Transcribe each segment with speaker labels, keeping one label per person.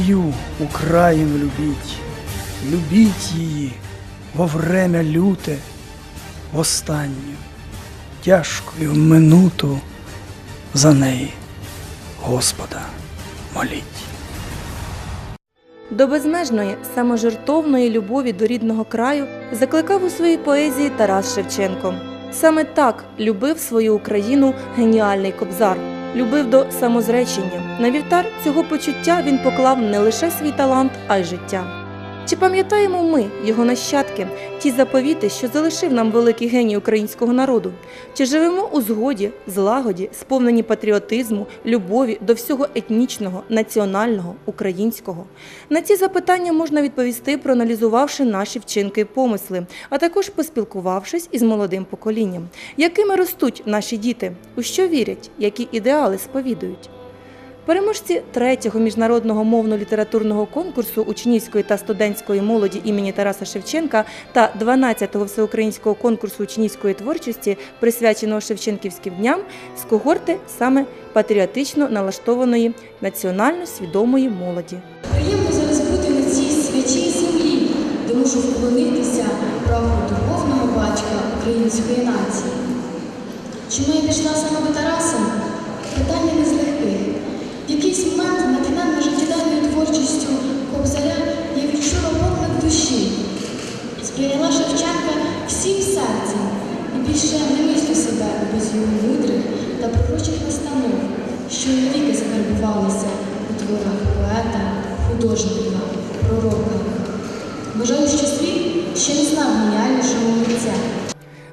Speaker 1: Мою Україну любіть, любіть її во время люте, в останню, тяжкою минуту за неї, Господа, моліть.
Speaker 2: До безмежної саможертовної любові до рідного краю закликав у своїй поезії Тарас Шевченко. Саме так любив свою Україну геніальний кобзар, любив до самозречення. На вівтар цього почуття він поклав не лише свій талант, а й життя. Чи пам'ятаємо ми, його нащадки, ті заповіти, що залишив нам великий геній українського народу? Чи живемо у згоді, злагоді, сповнені патріотизму, любові до всього етнічного, національного, українського? На ці запитання можна відповісти, проаналізувавши наші вчинки і помисли, а також поспілкувавшись із молодим поколінням. Якими ростуть наші діти? У що вірять? Які ідеали сповідують? Переможці третього міжнародного мовно-літературного конкурсу учнівської та студентської молоді імені Тараса Шевченка та 12-го всеукраїнського конкурсу учнівської творчості, присвяченого Шевченківським дням, з когорти саме патріотично налаштованої національно свідомої молоді.
Speaker 3: Приємно зараз бути на цій свячій землі, де можу вклонитися праву духовного батька української нації. Чому я пішла саме до Тараса? Питання не Кобзаря, я відчула поклик душі, сприйняла Шевченка всім серцем і більше не мислю себе без його мудрих та пророчих настанов, що навіки закарбувалися у творах поета, художника, пророка. Вважаю, що світ ще не знав геніальнішого митця.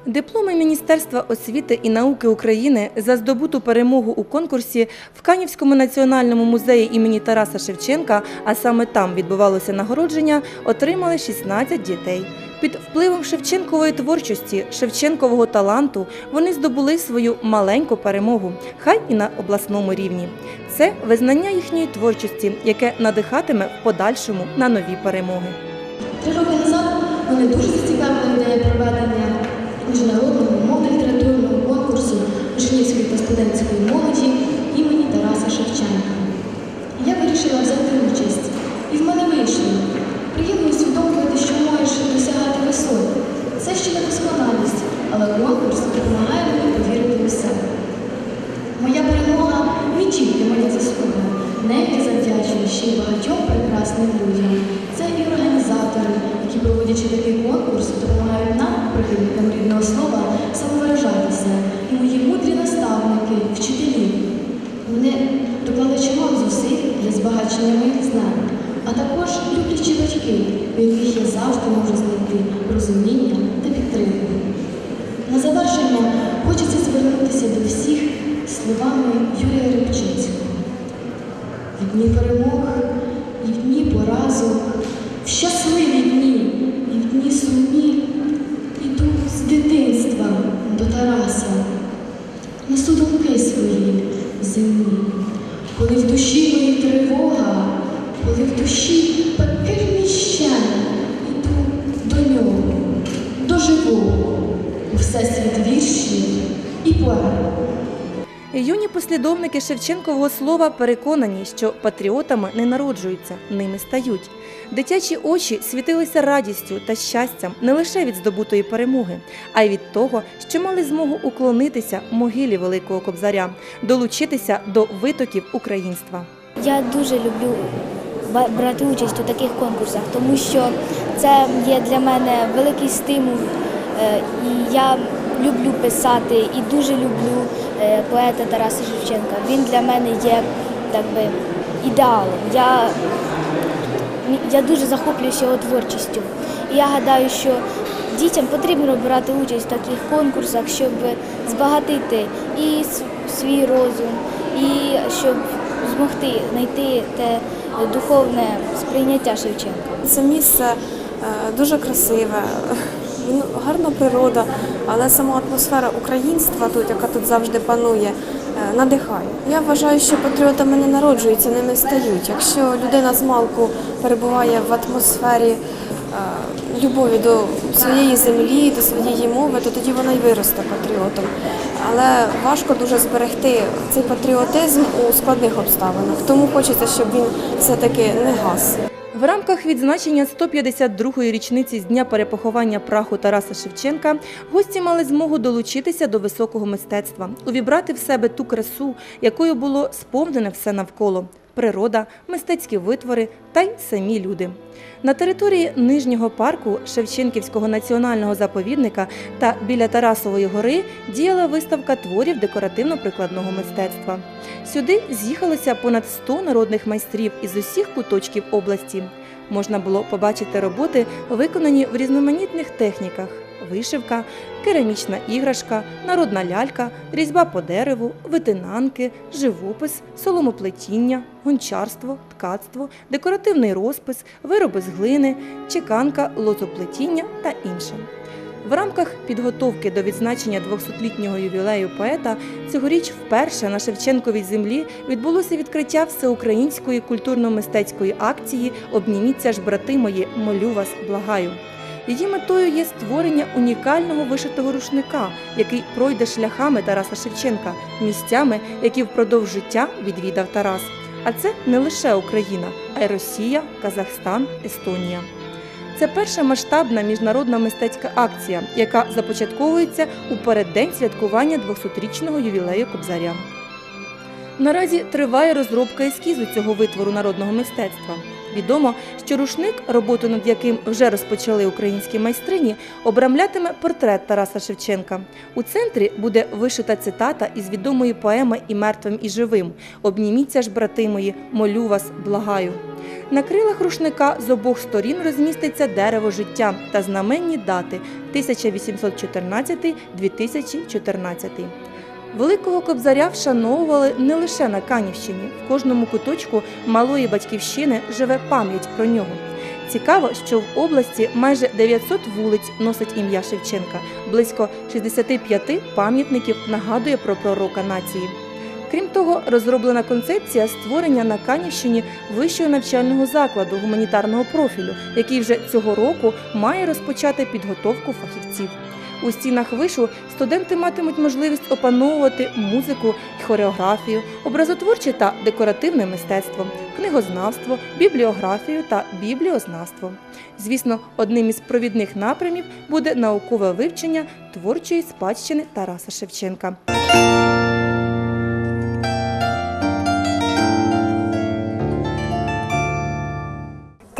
Speaker 2: Дипломи Міністерства освіти і науки України за здобуту перемогу у конкурсі в Канівському національному музеї імені Тараса Шевченка, а саме там відбувалося нагородження, отримали 16 дітей. Під впливом Шевченкової творчості, Шевченкового таланту вони здобули свою маленьку перемогу, хай і на обласному рівні. Це визнання їхньої творчості, яке надихатиме в подальшому на нові перемоги.
Speaker 3: Три роки назад мене дуже зацікавила ідея проведення міжнародного мовно-літературного конкурсу учнівської та студентської молоді імені Тараса Шевченка. Я вирішила взяти участь, і в мене вийшло. Приємно усвідомлювати, що можеш досягати висот. Це ще не досконалість, але конкурс допомагає мені повірити у себе. Моя перемога не тільки моя заслуга, нею я завдячую ще й багатьом прекрасним людям. Це і організатори, які, проводячи такий конкурс, допомагають нам, прихильникам рідного слова, самовиражатися, і мої мудрі наставники, вчителі. Вони доклали чимало зусиль для збагачення моїх знань, а також люблячі батьки, у яких я завжди можу знайти розуміння та підтримку. На завершення хочеться звернутися до всіх словами Юрія Рибчинського. В дні перемог і в дні поразок, в щасливі дні і в дні сумні іду з дитинства до Тараса, несу думки свої земні, коли в душі
Speaker 2: Юні послідовники Шевченкового слова переконані, що патріотами не народжуються, ними стають. Дитячі очі світилися радістю та щастям не лише від здобутої перемоги, а й від того, що мали змогу уклонитися могилі Великого Кобзаря, долучитися до витоків українства.
Speaker 4: Я дуже люблю брати участь у таких конкурсах, тому що це є для мене великий стимул. Е, І я люблю писати і дуже люблю е, поета Тараса Шевченка. Він для мене є так би, ідеалом. Я, я дуже захоплююся його творчістю. І я гадаю, що дітям потрібно брати участь в таких конкурсах, щоб збагатити і свій розум, і щоб змогти знайти те духовне сприйняття Шевченка.
Speaker 5: Це місце е, дуже красиве, гарна природа, але сама атмосфера українства тут, яка тут завжди панує, е, надихає. Я вважаю, що патріотами не народжуються, ними стають. Якщо людина з малку перебуває в атмосфері е, любові до своєї землі, до своєї мови, то тоді вона й виросте патріотом. Але важко дуже зберегти цей патріотизм у складних обставинах. Тому хочеться, щоб він все-таки не гас.
Speaker 2: В рамках відзначення 152-ї річниці з дня перепоховання праху Тараса Шевченка гості мали змогу долучитися до високого мистецтва, увібрати в себе ту красу, якою було сповнене все навколо природа, мистецькі витвори та й самі люди. На території нижнього парку Шевченківського національного заповідника та біля Тарасової гори діяла виставка творів декоративно-прикладного мистецтва. Сюди з'їхалося понад 100 народних майстрів із усіх куточків області. Можна було побачити роботи, виконані в різноманітних техніках: вишивка, керамічна іграшка, народна лялька, різьба по дереву, витинанки, живопис, соломоплетіння, гончарство, ткацтво, декоративний розпис, вироби з глини, чеканка, лозоплетіння та інше. В рамках підготовки до відзначення 200-літнього ювілею поета цьогоріч вперше на Шевченковій землі відбулося відкриття всеукраїнської культурно-мистецької акції Обніміться ж, брати мої, молю вас, благаю. Її метою є створення унікального вишитого рушника, який пройде шляхами Тараса Шевченка, місцями, які впродовж життя відвідав Тарас. А це не лише Україна, а й Росія, Казахстан, Естонія. Це перша масштабна міжнародна мистецька акція, яка започатковується у переддень святкування 200-річного ювілею Кобзаря. Наразі триває розробка ескізу цього витвору народного мистецтва. Відомо, що рушник, роботу над яким вже розпочали українські майстрині, обрамлятиме портрет Тараса Шевченка. У центрі буде вишита цитата із відомої поеми І мертвим, і живим Обніміться ж, брати мої, молю вас, благаю. На крилах рушника з обох сторін розміститься дерево життя та знаменні дати 1814-2014. Великого кобзаря вшановували не лише на Канівщині. В кожному куточку малої батьківщини живе пам'ять про нього. Цікаво, що в області майже 900 вулиць носить ім'я Шевченка. Близько 65 пам'ятників нагадує про пророка нації. Крім того, розроблена концепція створення на Канівщині вищого навчального закладу гуманітарного профілю, який вже цього року має розпочати підготовку фахівців. У стінах вишу студенти матимуть можливість опановувати музику хореографію, образотворче та декоративне мистецтво, книгознавство, бібліографію та бібліознавство. Звісно, одним із провідних напрямів буде наукове вивчення творчої спадщини Тараса Шевченка.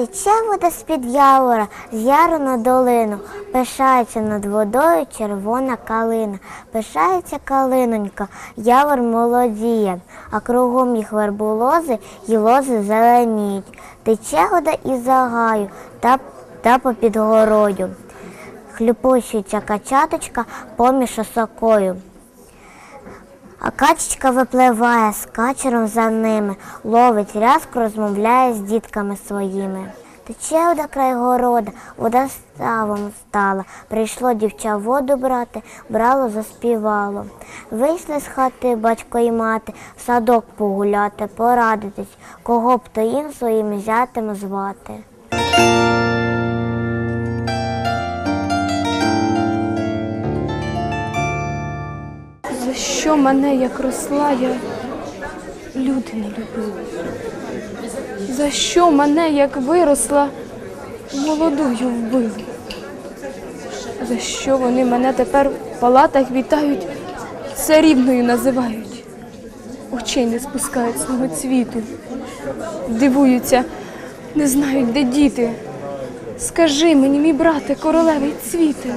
Speaker 6: Тече вода з-під явора, з яру на долину, пишається над водою червона калина, пишається калинонька, явор молодіє, а кругом їх верболози й лози зеленіють. Тече вода із загаю та, та попід горою, хлюпущується качаточка поміж осокою. А качечка випливає з качером за ними, ловить рязку, розмовляє з дітками своїми. Тече вода край города, вода ставом стала. Прийшло дівча воду брати, брало, заспівало. Вийшли з хати батько і мати, в садок погуляти, порадитись, кого б то їм своїм зятем звати.
Speaker 7: Що мене, як росла, я люди не любили? За що мене, як виросла, молодою вбили? За що вони мене тепер в палатах вітають, царівною називають? Очей не спускають з мого цвіту, дивуються, не знають, де діти. Скажи мені, мій брате, королевий цвіте.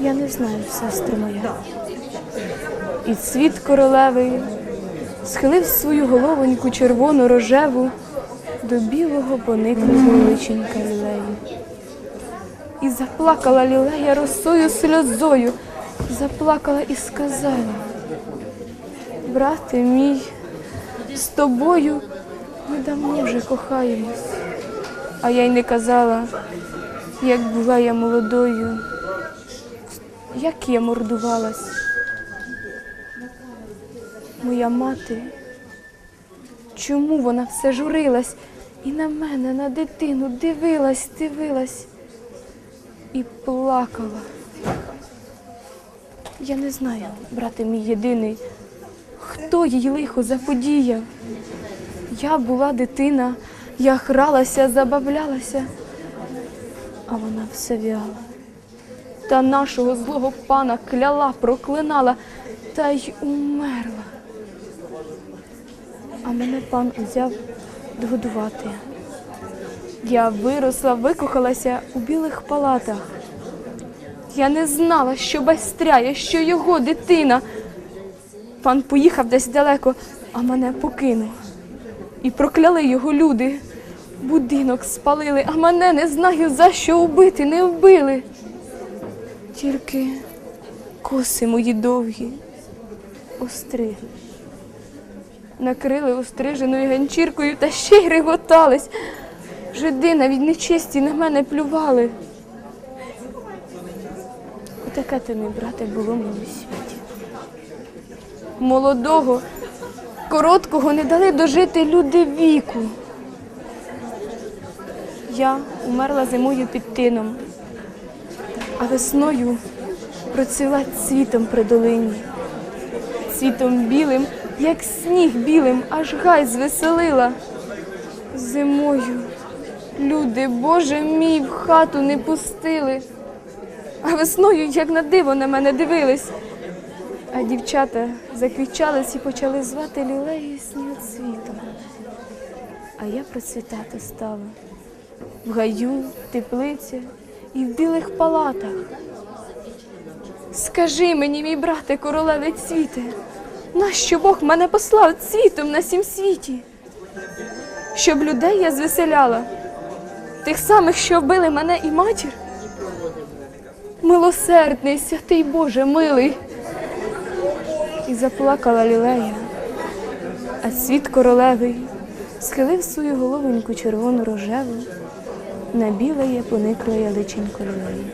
Speaker 7: Я не знаю, сестра моя. І цвіт королевий схилив свою головоньку червону рожеву до білого пониклого личенька лілеї. І заплакала лілея росою сльозою, заплакала і сказала, брате мій, з тобою ми давно вже кохаємось. А я й не казала, як була я молодою як я мордувалась. Моя мати, чому вона все журилась І на мене, на дитину дивилась, дивилась і плакала. Я не знаю, брате мій єдиний, хто їй лихо заподіяв. Я була дитина, я гралася, забавлялася, а вона все вяла. Та нашого злого пана кляла, проклинала та й умерла. А мене пан узяв догодувати. Я виросла, викохалася у білих палатах. Я не знала, що байстряє, що його дитина. Пан поїхав десь далеко, а мене покинув. І прокляли його люди. Будинок спалили, а мене не знаю, за що убити, не вбили. Тільки коси мої довгі остригли. Накрили остриженою ганчіркою та ще й реготались. Жиди навіть нечисті на мене плювали. Отаке ти, мій брате, було мені у світі. Молодого, короткого не дали дожити люди віку. Я умерла зимою під тином, а весною процвіла цвітом при долині. Цвітом білим, як сніг білим, аж гай звеселила. Зимою люди, Боже мій, в хату не пустили. А весною, як на диво, на мене дивились. А дівчата заквічались і почали звати лілею сніоцвітом. А я процвітати стала в гаю, теплиці і в білих палатах. Скажи мені, мій брате, королеве цвіте, нащо Бог мене послав цвітом на сім світі? Щоб людей я звеселяла, тих самих, що вбили мене і матір? Милосердний, святий Боже, милий. І заплакала лілея, а світ королевий схилив свою головоньку червону рожеву, на біле поникле личенько лілеї.